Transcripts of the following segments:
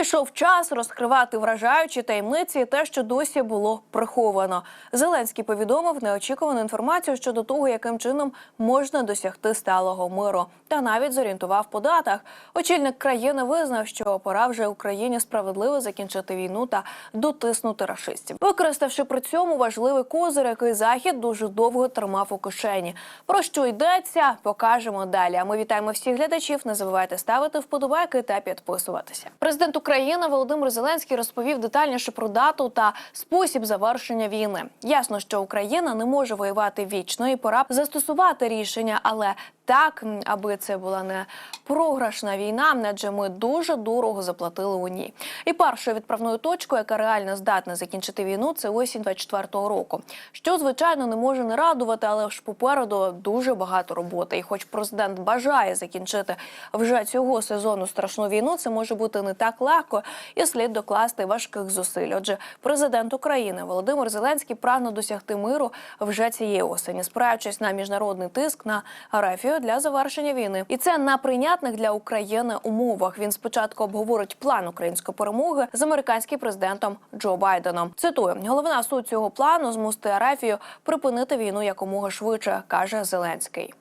Прийшов час розкривати вражаючі таємниці, те, що досі було приховано. Зеленський повідомив неочікувану інформацію щодо того, яким чином можна досягти сталого миру, та навіть зорієнтував по датах. Очільник країни визнав, що пора вже Україні справедливо закінчити війну та дотиснути рашистів, використавши при цьому важливий козир, який захід дуже довго тримав у кишені. Про що йдеться, покажемо далі. А ми вітаємо всіх глядачів. Не забувайте ставити вподобайки та підписуватися. Президент України Володимир Зеленський розповів детальніше про дату та спосіб завершення війни. Ясно, що Україна не може воювати вічно і пора застосувати рішення, але так, аби це була не програшна війна, адже ми дуже дорого заплатили у ній. І першою відправною точкою, яка реально здатна закінчити війну, це осінь 24-го року. Що звичайно не може не радувати, але ж попереду дуже багато роботи. І, хоч президент бажає закінчити вже цього сезону страшну війну, це може бути не так легко і слід докласти важких зусиль. Отже, президент України Володимир Зеленський прагне досягти миру вже цієї осені, спираючись на міжнародний тиск на Арафію для завершення війни, і це на прийнятних для України умовах. Він спочатку обговорить план української перемоги з американським президентом Джо Байденом. Цитую: головна суть цього плану змусити Арафію припинити війну якомога швидше, каже Зеленський.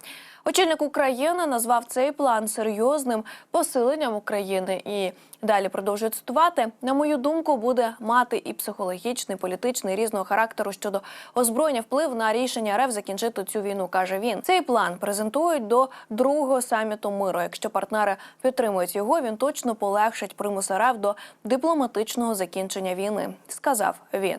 Очільник України назвав цей план серйозним посиленням України і далі продовжує цитувати. На мою думку, буде мати і психологічний, політичний різного характеру щодо озброєння вплив на рішення РФ закінчити цю війну. каже він. Цей план презентують до другого саміту миру. Якщо партнери підтримують його, він точно полегшить примус РФ до дипломатичного закінчення війни, сказав він.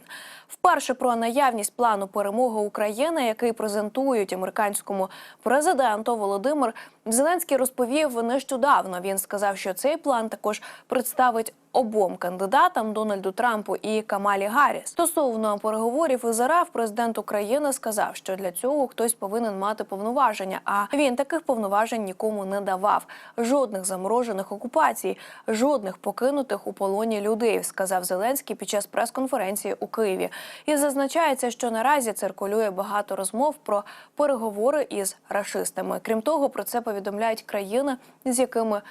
Вперше про наявність плану перемоги України, який презентують американському президенту Володимир Зеленський розповів нещодавно. Він сказав, що цей план також представить обом кандидатам Дональду Трампу і Камалі Гарріс. Стосовно переговорів із РФ, президент України сказав, що для цього хтось повинен мати повноваження. А він таких повноважень нікому не давав. Жодних заморожених окупацій, жодних покинутих у полоні людей, сказав Зеленський під час прес-конференції у Києві. І зазначається, що наразі циркулює багато розмов про переговори із рашистами. Крім того, про це повідомляють країни, з якими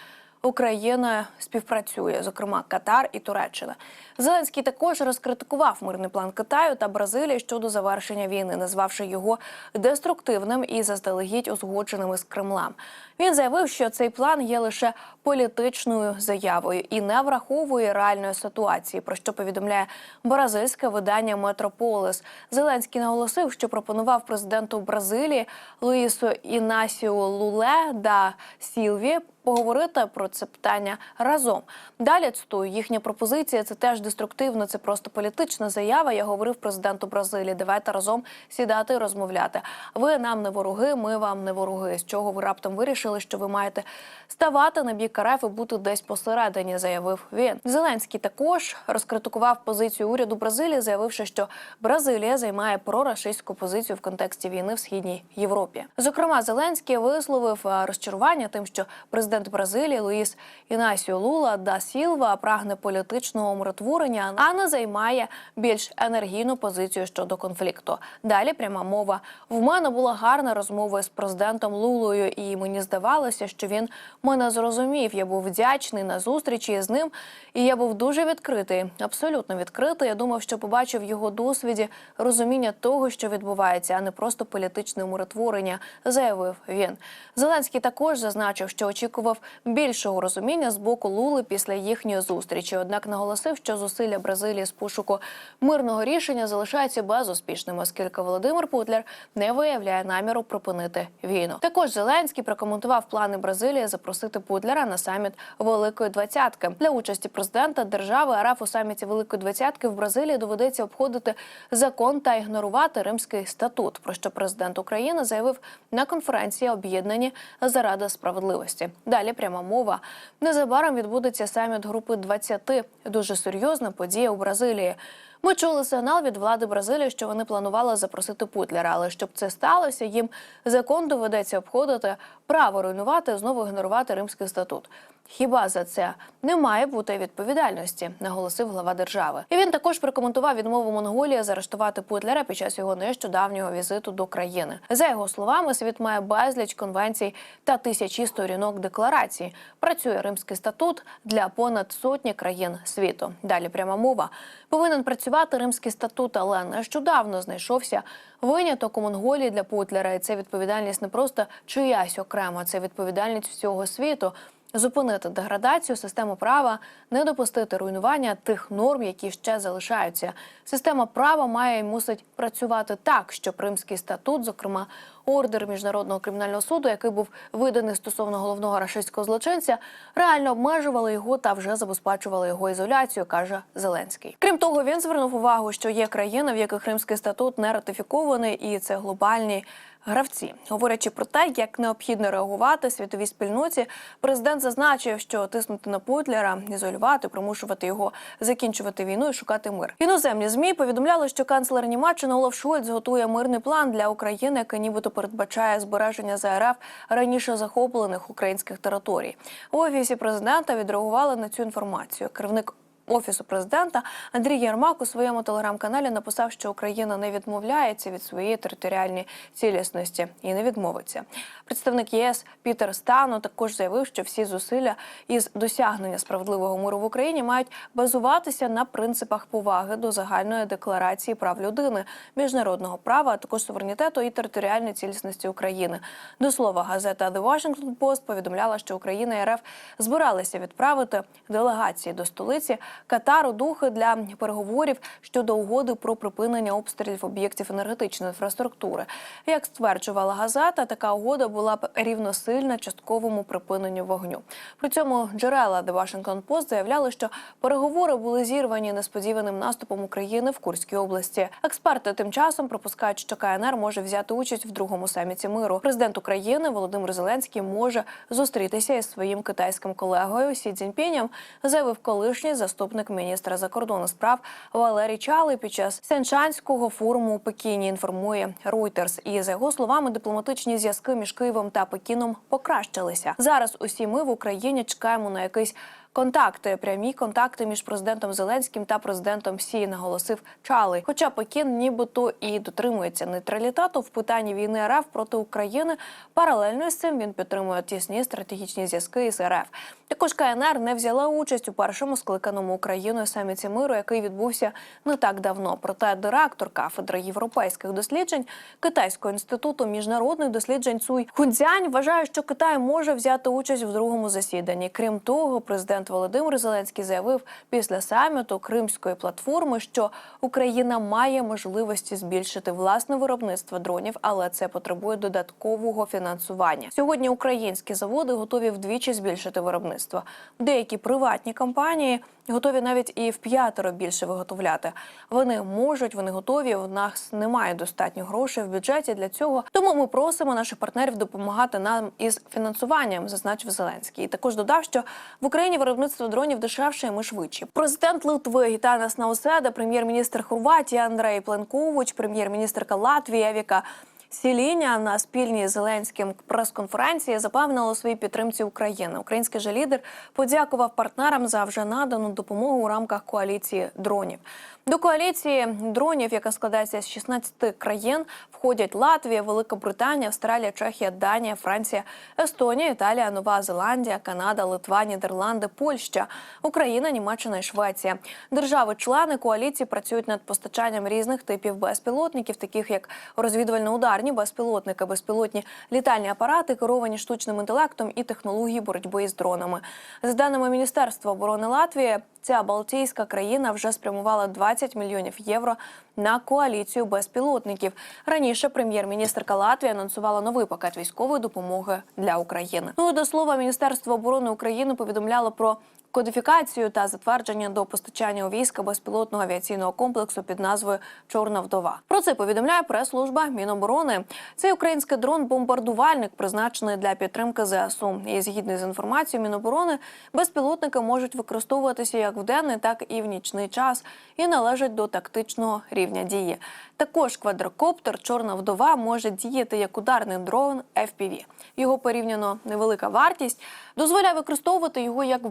Україна співпрацює, зокрема Катар і Туреччина. Зеленський також розкритикував мирний план Китаю та Бразилії щодо завершення війни, назвавши його деструктивним і заздалегідь узгодженим із Кремлем. Він заявив, що цей план є лише політичною заявою і не враховує реальної ситуації, про що повідомляє бразильське видання Метрополис. Зеленський наголосив, що пропонував президенту Бразилії Луїсу Інасіо Луле да Сілві поговорити про це питання разом. Далі цитую, їхня пропозиція це теж деструктивно, це просто політична заява. Я говорив президенту Бразилії. Давайте разом сідати і розмовляти. Ви нам не вороги, ми вам не вороги. З чого ви раптом вирішили, що ви маєте ставати на бік РФ і бути десь посередині, заявив він. Зеленський також розкритикував позицію уряду Бразилії, заявивши, що Бразилія займає прорашистську позицію в контексті війни в східній Європі. Зокрема, Зеленський висловив е, розчарування тим, що президент Бразилії Луїс Інасіо Лула да Сілва прагне політичного умиротворення, а не займає більш енергійну позицію щодо конфлікту. Далі пряма мова. В мене була гарна розмова з президентом Лулою, і мені здавалося, що він мене зрозумів. Я був вдячний на зустрічі з ним, і я був дуже відкритий, абсолютно відкритий. Я думав, що побачив його досвіді розуміння того, що відбувається, а не просто політичне умиротворення, заявив він. Зеленський також зазначив, що очікував більшого розуміння з боку Лули після їхньої зустрічі. Однак наголосив, що зусилля Бразилії з пошуку мирного рішення залишаються безуспішними, оскільки Володимир Путлер не виявляє наміру припинити війну. Також Зеленський прокоментував плани Бразилії запросити Путлера на саміт Великої Двадцятки для участі президента держави РФ у саміті Великої Двадцятки в Бразилії доведеться обходити закон та ігнорувати Римський статут. Про що президент України заявив на конференції об'єднані заради справедливості. Далі пряма мова. Незабаром відбудеться саміт групи 20. Дуже серйозна подія у Бразилії. Ми чули сигнал від влади Бразилії, що вони планували запросити Путлера, але щоб це сталося, їм закон доведеться обходити право руйнувати, знову ігнорувати Римський статут. Хіба за це не має бути відповідальності, наголосив глава держави. І він також прокоментував відмову Монголії заарештувати Путлера під час його нещодавнього візиту до країни. За його словами, світ має безліч конвенцій та тисячі сторінок декларацій. Працює Римський статут для понад сотні країн світу. Далі пряма мова повинен працювати Римський статут, але нещодавно знайшовся виняток у Монголії для Путлера. І це відповідальність не просто чиясь окремо, це відповідальність всього світу. Зупинити деградацію системи права, не допустити руйнування тих норм, які ще залишаються. Система права має і мусить працювати так, щоб Римський статут, зокрема ордер міжнародного кримінального суду, який був виданий стосовно головного рашистського злочинця, реально обмежували його та вже забезпечували його ізоляцію, каже Зеленський. Крім того, він звернув увагу, що є країни, в яких Римський статут не ратифікований, і це глобальні гравці. Говорячи про те, як необхідно реагувати світовій спільноті, президент зазначив, що тиснути на Путлера, ізолювати, примушувати його закінчувати війну і шукати мир. Іноземні змі повідомляли, що канцлер Німеччини Олаф Шольц готує мирний план для України, який нібито передбачає збереження ЗРФ раніше захоплених українських територій. У офісі президента відреагували на цю інформацію. Керівник Офісу президента Андрій Єрмак у своєму телеграм-каналі написав, що Україна не відмовляється від своєї територіальної цілісності і не відмовиться. Представник ЄС Пітер Стану також заявив, що всі зусилля із досягнення справедливого миру в Україні мають базуватися на принципах поваги до загальної декларації прав людини, міжнародного права, а також суверенітету і територіальної цілісності України. До слова, газета The Washington Post повідомляла, що Україна і РФ збиралися відправити делегації до столиці. Катару духи для переговорів щодо угоди про припинення обстрілів об'єктів енергетичної інфраструктури. Як стверджувала газета, така угода була б рівносильна частковому припиненню вогню. При цьому джерела The Washington Post заявляли, що переговори були зірвані несподіваним наступом України в Курській області. Експерти тим часом припускають, що КНР може взяти участь в другому саміті миру. Президент України Володимир Зеленський може зустрітися із своїм китайським колегою Сі Цзіньпінем, заявив колишній заступник міністра закордонних справ Валерій Чали під час Сенчанського форуму у Пекіні. Інформує Reuters. І за його словами, дипломатичні зв'язки між Києвом та Пекіном покращилися. Зараз усі ми в Україні чекаємо на якийсь Контакти, прямі контакти між президентом Зеленським та президентом Сі, наголосив Чалий. Хоча Пекін нібито і дотримується нейтралітету в питанні війни РФ проти України, паралельно з цим він підтримує тісні стратегічні зв'язки із РФ. Також КНР не взяла участь у першому скликаному Україною саміті миру, який відбувся не так давно. Проте директор кафедри європейських досліджень Китайського інституту міжнародних досліджень Цуй Хунцзянь вважає, що Китай може взяти участь в другому засіданні. Крім того, президент Володимир Зеленський заявив після саміту Кримської платформи, що Україна має можливості збільшити власне виробництво дронів, але це потребує додаткового фінансування. Сьогодні українські заводи готові вдвічі збільшити виробництво. Деякі приватні компанії готові навіть і в п'ятеро більше виготовляти. Вони можуть, вони готові. У нас немає достатньо грошей в бюджеті для цього. Тому ми просимо наших партнерів допомагати нам із фінансуванням, зазначив Зеленський. І також додав, що в Україні виробництво дронів дешевше, і ми швидші. Президент Литви Гітанас Науседа, прем'єр-міністр Хорватії Андрей Пленкович, прем'єр-міністрка Латвії Евіка Сіліня на спільній Зеленським прес-конференції запевнила у своїй підтримці України. Український же лідер подякував партнерам за вже надану допомогу у рамках коаліції дронів. До коаліції дронів, яка складається з 16 країн, входять Латвія, Велика Британія, Австралія, Чехія, Данія, Франція, Естонія, Італія, Нова Зеландія, Канада, Литва, Нідерланди, Польща, Україна, Німеччина і Швеція. Держави-члени коаліції працюють над постачанням різних типів безпілотників, таких як розвідувально-ударні безпілотники, безпілотні літальні апарати, керовані штучним інтелектом і технології боротьби із дронами. За даними Міністерства оборони Латвії, ця Балтійська країна вже спрямувала 20 мільйонів євро на коаліцію безпілотників. Раніше прем'єр-міністрка Латвії анонсувала новий пакет військової допомоги для України. Ну і до слова, Міністерство оборони України повідомляло про. Кодифікацію та затвердження до постачання у війська безпілотного авіаційного комплексу під назвою Чорна вдова. Про це повідомляє прес-служба Міноборони. Цей український дрон-бомбардувальник призначений для підтримки ЗСУ. І згідно з інформацією Міноборони, безпілотники можуть використовуватися як в денний, так і в нічний час, і належать до тактичного рівня дії. Також квадрокоптер Чорна вдова може діяти як ударний дрон FPV. Його порівняно невелика вартість дозволяє використовувати його як в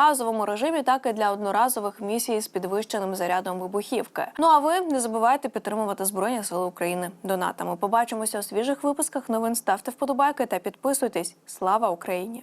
багаторазовому режимі, так і для одноразових місій з підвищеним зарядом вибухівки. Ну а ви не забувайте підтримувати Збройні Сили України донатами. Побачимося у свіжих випусках новин. Ставте вподобайки та підписуйтесь. Слава Україні!